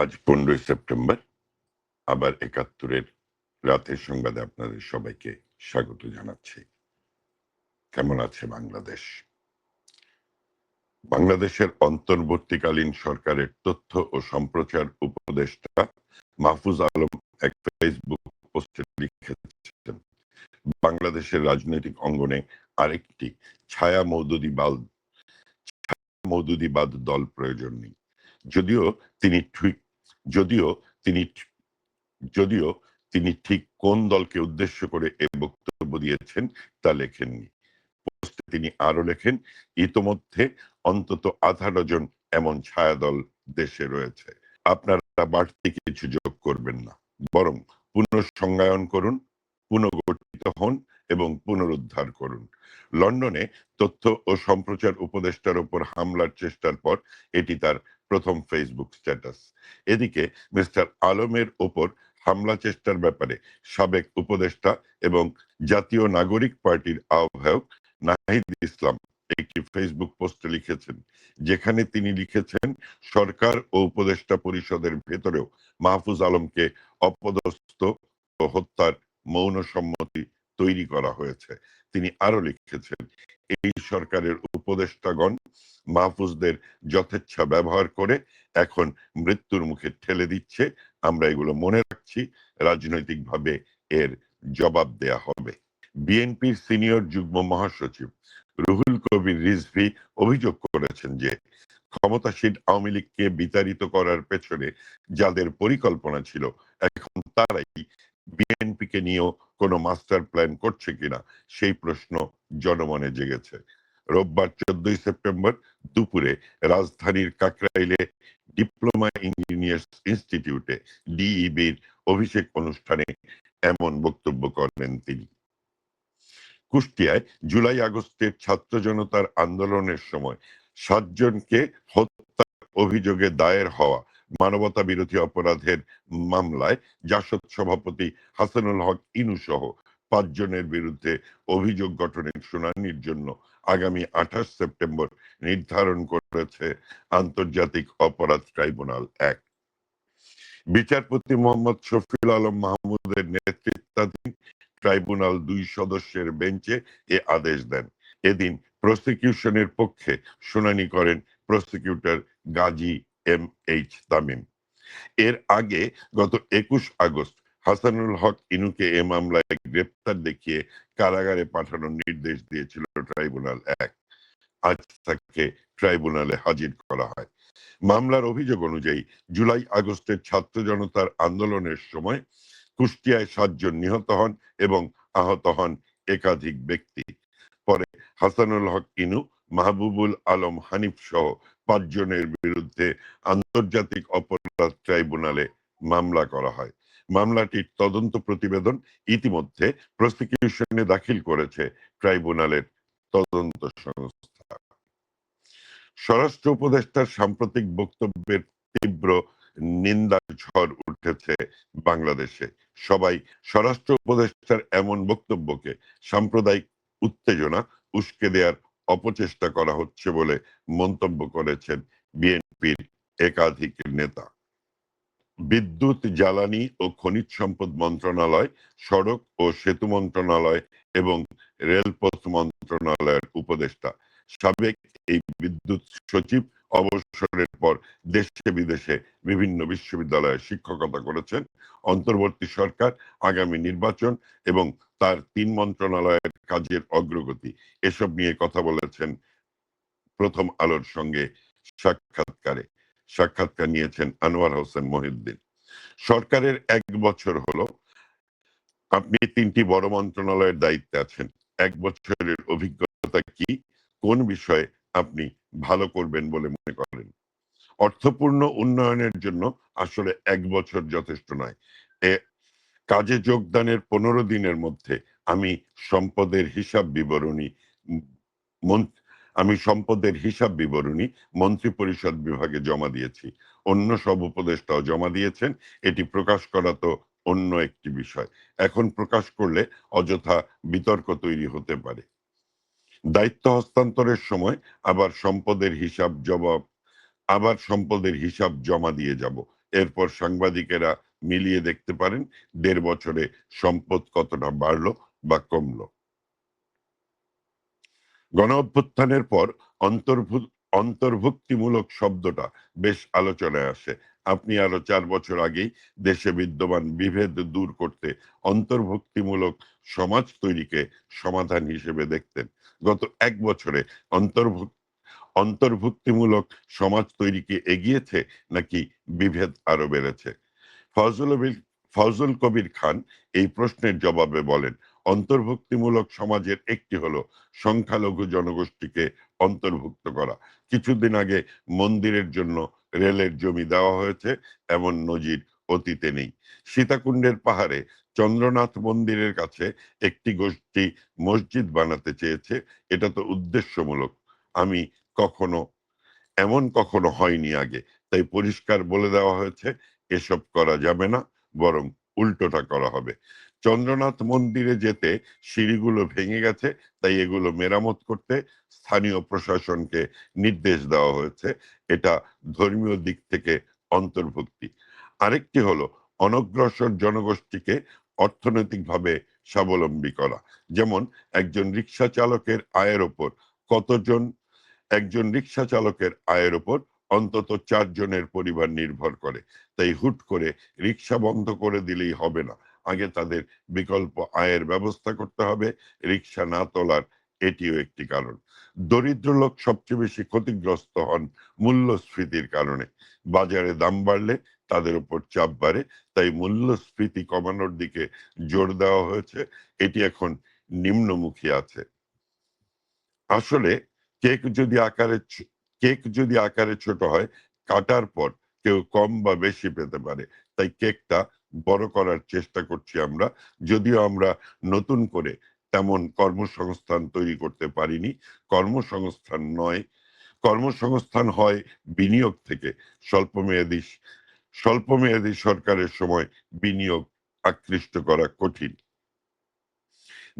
আজ পনেরোই সেপ্টেম্বর, আবার একাত্তরের রাতের সংবাদে আপনাদের সবাইকে স্বাগত জানাচ্ছি। কেমন আছে বাংলাদেশ? বাংলাদেশের অন্তর্বর্তীকালীন সরকারের তথ্য ও সম্প্রচার উপদেষ্টা মাহফুজ আলম এক ফেসবুক পোস্টে লিখেছেন, বাংলাদেশের রাজনৈতিক অঙ্গনে আরেকটি ছায়া মৌদুদিবাদ মৌদুদিবাদ দল প্রয়োজন নেই। যদিও তিনি ঠিক যদিও তিনি যদিও তিনি ঠিক কোন দলকে উদ্দেশ্য করে এ বক্তব্য দিয়েছেন তা লেখেননি। পোস্টে তিনি আরও লেখেন, ইতোমধ্যে অন্তত আধা ডজন এমন ছায়া দল দেশে রয়েছে। আপনারা বাড়তি কিছু যোগ করবেন না। বরং পুনঃসংজ্ঞায়ন করুন পুনর্গঠিত হন এবং পুনরুদ্ধার করুন। লন্ডনে তথ্য ও সম্প্রচার উপদেষ্টার উপর হামলার চেষ্টার পর এটি তার প্রথম ফেসবুক স্ট্যাটাস এদিকে মিস্টার আলমের ওপর হামলা চেষ্টার ব্যাপারে সাবেক উপদেষ্টা এবং জাতীয় নাগরিক পার্টির আহ্বায়ক নাহিদ ইসলাম একটি ফেসবুক পোস্টে লিখেছেন, যেখানে তিনি লিখেছেন, সরকার ও উপদেষ্টা পরিষদের ভেতরেও মাহফুজ আলমকে অপদস্থ ও হত্যার মৌন সম্মতি তৈরি করা হয়েছে। তিনি আরও লিখেছেন, এই সরকারের উপদেষ্টাগণ মাহফুজদের যথেচ্ছা ব্যবহার করে এখন মৃত্যুর মুখে ঠেলে দিচ্ছে। আমরা এগুলো মনে রাখছি, রাজনৈতিকভাবে এর জবাব দেয়া হবে। বিএনপির সিনিয়র যুগ্ম মহাসচিব রুহুল কবির রিজভি অভিযোগ করেছেন যে, ক্ষমতাসীন আওয়ামী লীগকে বিতাড়িত করার পেছনে যাদের পরিকল্পনা ছিল, এখন তারাই বিএনপিকে নিয়েও কোনো মাস্টার প্ল্যান করছে কিনা, সেই প্রশ্ন জনমনে জেগেছে। রোববার চোদ্দই সেপ্টেম্বর দুপুরে রাজধানীর কাকরাইলে ডিপ্লোমা ইঞ্জিনিয়ার্স ইনস্টিটিউটে ডিইবির অভিষেক অনুষ্ঠানে এমন বক্তব্য করেন তিনি। কুষ্টিয়ায় জুলাই আগস্টের ছাত্র জনতার আন্দোলনের সময় সাতজনকে হত্যার অভিযোগে দায়ের হওয়া মানবতা বিরোধী অপরাধের মামলায় জাসদ সভাপতি হাসানুল হক, ইনু সহ পাঁচজনের বিরুদ্ধে অভিযোগ গঠনের শুনানির জন্য আগামী আঠাশ সেপ্টেম্বর নির্ধারণ করেছে আন্তর্জাতিক অপরাধ ট্রাইব্যুনাল এক। বিচারপতি মোহাম্মদ শফিউল আলম মাহমুদের নেতৃত্বাধীন ট্রাইব্যুনাল দুই সদস্যের বেঞ্চে এ আদেশ দেন। এদিন প্রসিকিউশনের পক্ষে শুনানি করেন prosecutor Gazi M H Tamim. এর আগে গত একুশ আগস্ট হাসানুল হক ইনুকে এ মামলায় গ্রেপ্তার দেখিয়ে কারাগারে পাঠানোর নির্দেশ দিয়েছিল ট্রাইব্যুনাল এক, আজ তাকে ট্রাইব্যুনালে হাজির করা হয়। মামলার অভিযোগ অনুযায়ী জুলাই আগস্টের ছাত্র জনতার আন্দোলনের সময় কুষ্টিয়ায় সাতজন নিহত হন এবং আহত হন একাধিক ব্যক্তি। পরে হাসানুল হক ইনু, মাহবুবুল আলম হানিফ সহ পাঁচজনের বিরুদ্ধে আন্তর্জাতিক অপরাধ ট্রাইব্যুনালে মামলা করা হয়। মামলাটির তদন্ত প্রতিবেদন ইতিমধ্যে প্রসিকিউশনে দাখিল করেছে ট্রাইব্যুনালের তদন্ত সংস্থা। স্বরাষ্ট্র উপদেষ্টার সাম্প্রতিক বক্তব্যের তীব্র নিন্দার ঝড় উঠেছে বাংলাদেশে। সবাই স্বরাষ্ট্র উপদেষ্টার এমন বক্তব্যকে সাম্প্রদায়িক উত্তেজনা, উস্কে দেওয়ার অপচেষ্টা করা হচ্ছে বলে মন্তব্য করেছেন বিএনপির একাধিক নেতা। বিদ্যুৎ, জ্বালানি ও খনিজ সম্পদ মন্ত্রণালয়, সড়ক ও সেতু মন্ত্রণালয় এবং রেলপথ মন্ত্রণালয়ের উপদেষ্টা। সাবেক এই বিদ্যুৎ সচিব অবসরের পর দেশে বিদেশে বিভিন্ন বিশ্ববিদ্যালয়ে শিক্ষকতা করেছেন। অন্তর্বর্তী সরকার, আগামী নির্বাচন এবং তার তিন মন্ত্রণালয়ের কাজের অগ্রগতি এসব নিয়ে কথা বলেছেন প্রথম আলোর সঙ্গে সাক্ষাৎকারে। সাক্ষাৎকার নিয়েছেন আনোয়ার হোসেন মহিউদ্দিন। সরকারের এক বছর হলো, আপনি তিনটি বড় মন্ত্রণালয়ের দায়িত্বে আছেন। এক বছরের অভিজ্ঞতা কি? কোন বিষয়ে আপনি ভালো করবেন বলে মনে করেন? অর্থপূর্ণ উন্নয়নের জন্য আসলে এক বছর যথেষ্ট নয়। এ কাজে যোগদানের পনেরো দিনের মধ্যে আমি সম্পদের হিসাব বিবরণী আমি সম্পদের হিসাব বিবরণী মন্ত্রী পরিষদ বিভাগে জমা দিয়েছি। অন্য সব উপদেষ্টাও জমা দিয়েছেন। এটি প্রকাশ করা তো অন্য একটি বিষয়। এখন প্রকাশ করলে অযথা বিতর্ক তৈরি হতে পারে। দায়িত্ব হস্তান্তরের সময় আবার সম্পদের হিসাব জবাব আবার সম্পদের হিসাব জমা দিয়ে যাব। এরপর সাংবাদিকেরা মিলিয়ে দেখতে পারেন দেড় বছরে সম্পদ কতটা বাড়লো বা কমলো। গণ অভ্যুত্থানের পর অন্তর্ভুক্ত অন্তর্ভুক্তিমূলক শব্দটা বেশ আলোচনায় আসে। আপনি আরও চার বছর আগেই দেশে বিদ্যমান বিভেদ দূর করতে অন্তর্ভুক্তিমূলক সমাজ তৈরিকে সমাধান হিসেবে দেখতেন। গত এক বছরে অন্তর্ভুক্ত অন্তর্ভুক্তিমূলক সমাজ তৈরিকে এগিয়েছে নাকি বিভেদ আরও বেড়েছে? ফজল ফজল কবির খান এই প্রশ্নের জবাবে বলেন অন্তর্ভুক্তিমূলক সমাজের একটি হলো সংখ্যালঘু জনগোষ্ঠীকে অন্তর্ভুক্ত করা। কিছুদিন আগে মন্দিরের জন্য রেলের জমি দেওয়া হয়েছে, এমন নজির অতীতে নেই। সীতাকুণ্ডের পাহাড়ে চন্দ্রনাথ মন্দিরের কাছে একটি গোষ্ঠী মসজিদ বানাতে চেয়েছে, এটা তো উদ্দেশ্যমূলক। আমি কখনো, এমন কখনো হয়নি আগে, তাই পরিষ্কার বলে দেওয়া হয়েছে, এসব করা যাবে না, বরং উল্টোটা করা হবে। চন্দ্রনাথ মন্দিরে যেতে সিঁড়িগুলো ভেঙে গেছে, তাই এগুলো মেরামত করতে স্থানীয় প্রশাসনকে নির্দেশ দেওয়া হয়েছে। এটা ধর্মীয় দিক থেকে অন্তর্ভুক্তি। আরেকটি হলো অনগ্রসর জনগোষ্ঠীকে অর্থনৈতিকভাবে স্বাবলম্বী করা। যেমন একজন রিক্সা চালকের আয়ের ওপর কতজন, একজন রিক্সা চালকের আয়ের ওপর অন্তত চারজনের পরিবার নির্ভর করে। তাই হুট করে রিক্সা বন্ধ করে দিলেই হবে না। আগে তাদের বিকল্প আয়ের ব্যবস্থা করতে হবে, রিক্সা না তোলার এটিও একটি কারণ। দরিদ্র লোক সবচেয়ে বেশি ক্ষতিগ্রস্ত হন মূল্যস্ফীতির কারণে। বাজারে দাম বাড়লে তাদের উপর চাপ বাড়ে, তাই মূল্যস্ফীতি কমানোর দিকে জোর দেওয়া হয়েছে। এটি এখন নিম্নমুখী আছে। আসলে কেক যদি আকারে কেক যদি আকারে ছোট হয়, কাটার পর কেউ কম বা বেশি পেতে পারে, তাই কেকটা বড় করার চেষ্টা করছি আমরা। যদিও আমরা নতুন করে তেমন কর্মসংস্থান তৈরি করতে পারিনি। কর্মসংস্থান নয়, কর্মসংস্থান হয় বিনিয়োগ থেকে। স্বল্পমেয়াদী স্বল্পমেয়াদী সরকারের সময় বিনিয়োগ আকৃষ্ট করা কঠিন।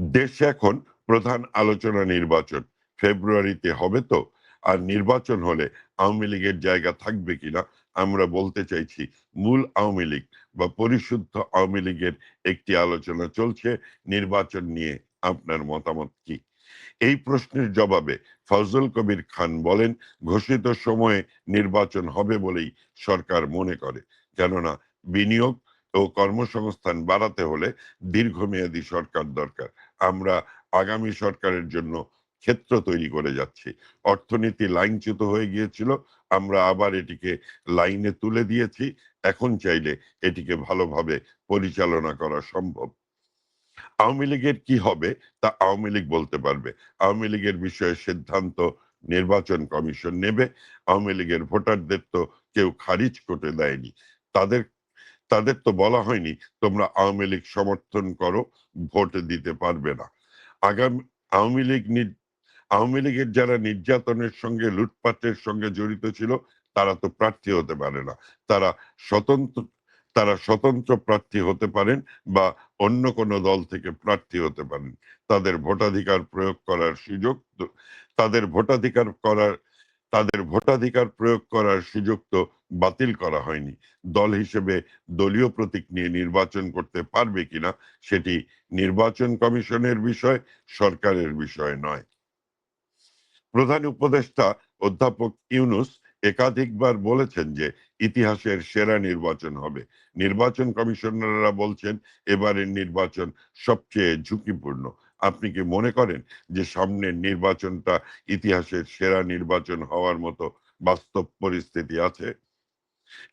দেশে এখন প্রধান আলোচনা নির্বাচন। ফেব্রুয়ারিতে হবে তো? আর নির্বাচন হলে আওয়ামী লীগের জায়গা থাকবে কিনা? আমরা বলতে চাইছি, মূল আওয়ামী লীগ বা পরিশুদ্ধ আওয়ামী লীগের একটি আলোচনা চলছে, নির্বাচন নিয়ে আপনার মতামত কি? এই প্রশ্নের জবাবে ফজল কবির খান বলেন, ঘোষিত সময়ে নির্বাচন হবে বলেই সরকার মনে করে। কেননা, বিনিয়োগ ও কর্মসংস্থান বাড়াতে হলে দীর্ঘমেয়াদী সরকার দরকার। আমরা আগামী সরকারের জন্য ক্ষেত্র তৈরি করে যাচ্ছি। অর্থনীতি লাইনচ্যুত হয়ে গিয়েছিল, আমরা আবার এটিকে লাইনে তুলে দিয়েছি। এখন চাইলে এটিকে ভালোভাবে পরিচালনা করা সম্ভব। আওয়ামী লীগের কি হবে, তা আওয়ামী লীগ বলতে পারবে। আওয়ামী লীগের বিষয়ে সিদ্ধান্ত নির্বাচন কমিশন নেবে। আওয়ামী লীগের ভোটারদের তো কেউ খারিজ করতে দেয়নি। তাদের তাদের তো বলা হয়নি, তোমরা আওয়ামী লীগ সমর্থন করো, ভোট দিতে পারবে না। আগামী, আওয়ামী লীগ আওয়ামী লীগের যারা নির্যাতনের সঙ্গে লুটপাটের সঙ্গে জড়িত ছিল, তারা তো প্রার্থী হতে পারে না। তারা স্বতন্ত্র তারা স্বতন্ত্র প্রার্থী হতে পারেন বা অন্য কোনো দল থেকে প্রার্থী হতে পারেন। তাদের ভোটাধিকার প্রয়োগ করার সুযোগ তাদের ভোটাধিকার করার, তাদের ভোটাধিকার প্রয়োগ করার সুযোগ তো বাতিল করা হয়নি। দল হিসেবে দলীয় প্রতীক নিয়ে নির্বাচন করতে পারবে কিনা, সেটি নির্বাচন কমিশনের বিষয়, সরকারের বিষয় নয়। প্রধান উপদেষ্টা অধ্যাপক ইউনুস একাধিকবার বলেছেন যে ইতিহাসের সেরা নির্বাচন হবে। নির্বাচন কমিশনাররা বলছেন এবারের নির্বাচন সবচেয়ে ঝুঁকিপূর্ণ। আপনি কি মনে করেন যে সামনের নির্বাচনটা ইতিহাসের সেরা নির্বাচন হওয়ার মতো বাস্তব পরিস্থিতি আছে?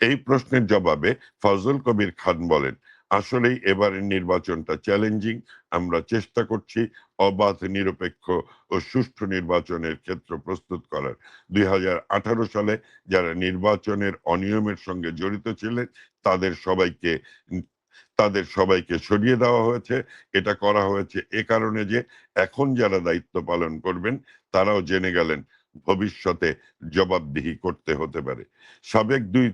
এই প্রশ্নের জবাবে ফজল কবির খান বলেন, আসলেই এবারের নির্বাচনটা চ্যালেঞ্জিং আমরা চেষ্টা করছি অবাধ, নিরপেক্ষ ও সুষ্ঠু নির্বাচনের ক্ষেত্র প্রস্তুত করার। দুই হাজার আঠারো সালে যারা নির্বাচনের অনিয়মের সঙ্গে জড়িত ছিলেন, তাদের সবাইকে তাদের সবাইকে সরিয়ে দেওয়া হয়েছে। এটা করা হয়েছে এ কারণে যে এখন যারা দায়িত্ব পালন করবেন, তারাও জেনে গেলেন ভবিষ্যতে জবাবদিহি করতে হতে পারে। সাবেক দুই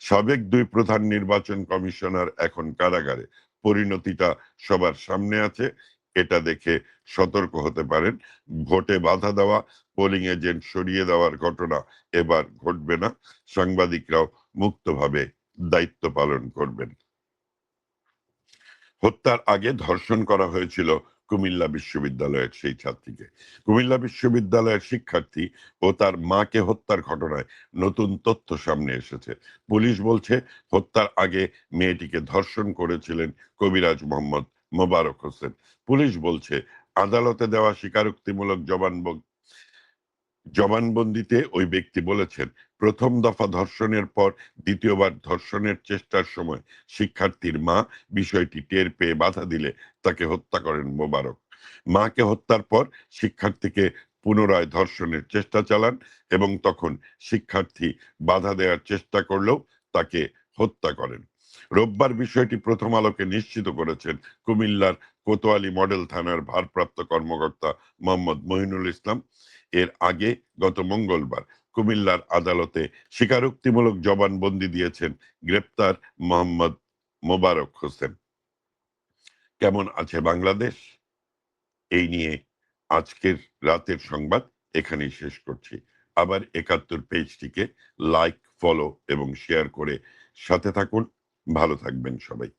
সাবেক দুই প্রধান নির্বাচন কমিশনার এখন কারাগারে। পরিণতিটা সবার সামনে আছে। এটা দেখে সতর্ক হতে পারেন। ভোটে বাধা দেওয়া পোলিং এজেন্ট সরিয়ে দেওয়ার ঘটনা এবার ঘটবে না। সাংবাদিকরাও মুক্তভাবে দায়িত্ব পালন করবেন। হত্যার আগে ধর্ষণ করা হয়েছিল কুমিল্লা বিশ্ববিদ্যালয়ের সেই ছাত্রীকে। কুমিল্লা বিশ্ববিদ্যালয়ের শিক্ষার্থী ও তার মাকে হত্যার ঘটনায় নতুন তথ্য সামনে এসেছে। পুলিশ বলছে, হত্যার আগে মেয়েটিকে ধর্ষণ করেছিলেন কবিরাজ মোহাম্মদ মোবারক হোসেন। পুলিশ বলছে, আদালতে দেওয়া স্বীকারোক্তিমূলক জবানবন্দি জবানবন্দিতে ওই ব্যক্তি বলেছেন, প্রথম দফা ধর্ষণের পর দ্বিতীয়বার ধর্ষণের চেষ্টার সময় শিক্ষার্থীর মা বিষয়টি টের পেয়ে বাধা দিলে তাকে হত্যা করেন মোবারক। মাকে হত্যার পর শিক্ষার্থীকে পুনরায় ধর্ষণের চেষ্টা চালান এবং তখন শিক্ষার্থী বাধা দেওয়ার চেষ্টা করলেও তাকে হত্যা করেন। রোববার বিষয়টি প্রথম আলোকে নিশ্চিত করেছেন কুমিল্লার কোতোয়ালি মডেল থানার ভারপ্রাপ্ত কর্মকর্তা মোহাম্মদ মহিনুল ইসলাম। এর আগে গত মঙ্গলবার কুমিল্লার আদালতে স্বীকারোক্তিমূলক জবানবন্দি দিয়েছেন গ্রেপ্তার মোহাম্মদ মোবারক হোসেন। কেমন আছে বাংলাদেশ? এই নিয়ে আজকের রাতের সংবাদ এখানেই শেষ করছি। আবার একাত্তর পেজটিকে লাইক, ফলো এবং শেয়ার করে সাথে থাকুন। ভালো থাকবেন সবাই।